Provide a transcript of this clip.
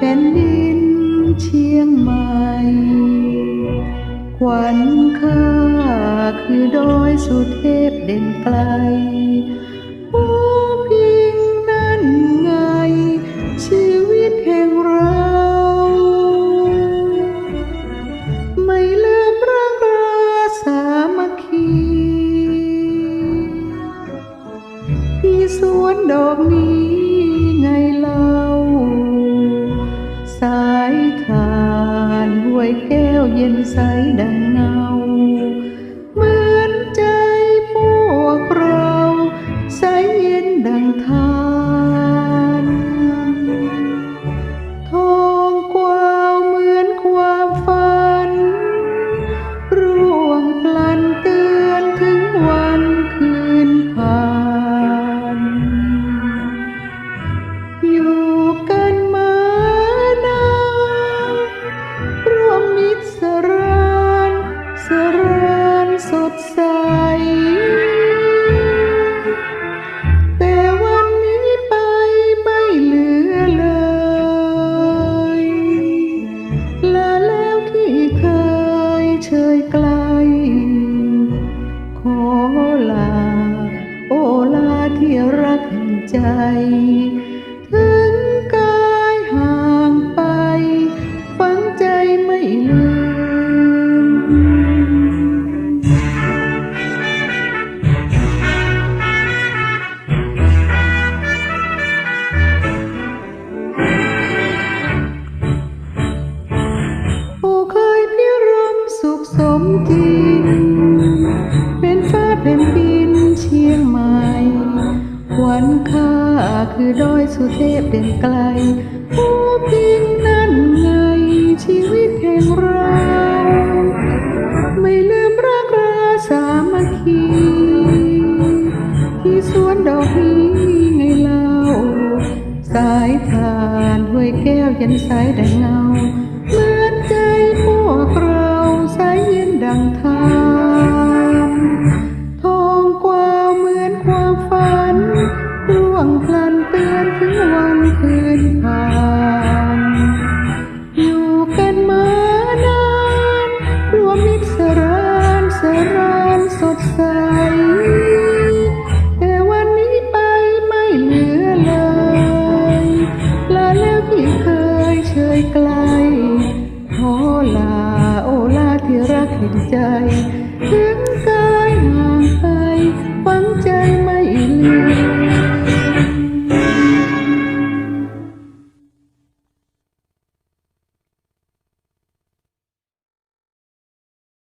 แผ่นดินเชียงใหม่ขวัญข้าคือดอยสุเทพเด่นไกลโอ้พิงนั่นไง ชีวิตแห่งเรา ไม่ลืมรักราสามัคคีที่สวนดอกนี้านห้วยแลา โอลาที่รักแห่งใจ ถึงกายห่างไป ฝังใจไม่ลืมโอเคยพิรมสุขสมจริง เป็นฟ้าเป็นดินเชียงใหม่วันข้าคือดอยสุเทพเด่นไกลผู้พิงนั่นไงชีวิตแห่งเรา ไม่ลืมรักราสามัคคี ที่สวนดอกนี้ไงเล่า สายทานห้วยแก้วย็นใสดังเงาเหมือนใจพวกเราใสเย็นดังทาน ร่วงพลันเตือนถึงวันคืนผ่านอยู่กันมานานรวมมิตรสรานสรานสดใส แต่วันนี้ไปไม่เหลือเลยลาแล้วที่เคยเชยไกลขอลาโอลาที่รักเห็นใจถึงกายห่างไปฝังใจไม่ลืม